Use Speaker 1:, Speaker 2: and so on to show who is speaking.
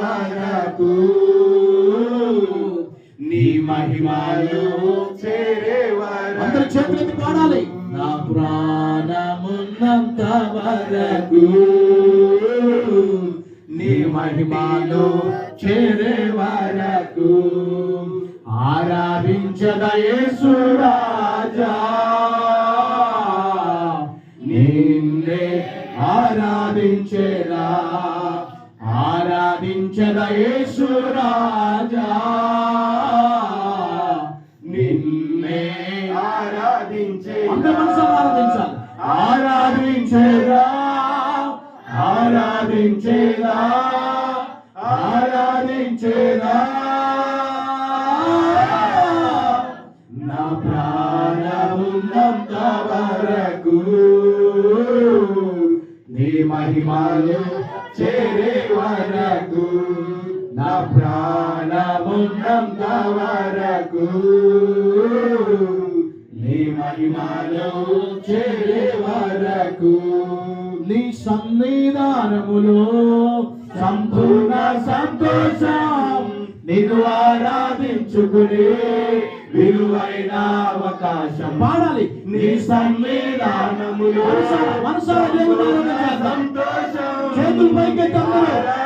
Speaker 1: వరకు నీ మహిమలు చేరేవారు. అందరు చేతులెత్తి పాడాలి. నా ప్రాణమున్నంత వరకు నీ మహిమలు చేరే వరకు ఆరాధించద యేసు రాజా. నిన్నే ఆరాధించేదా ఆరాధించద యేసు రాజా. నిన్నే ఆరాధించే ఆరాధించాలి. ఆరాధించేదా? ఆరాధించేదా? ఆరాధించేదా? నా ప్రాణమున్నంత వరకు నీ మహిమలు చేరే వరకు నా ప్రాణమున్నంత వరకు నీ మహిమలు చేరే వరకు నీ సన్నిధానములో సంపూర్ణ సంతోషం నిన్ను ఆరాధించుకునే విలువైన అవకాశం. పాడాలి. నీ సన్నిధానములో దేవుని ఆరాధన tus 20 también.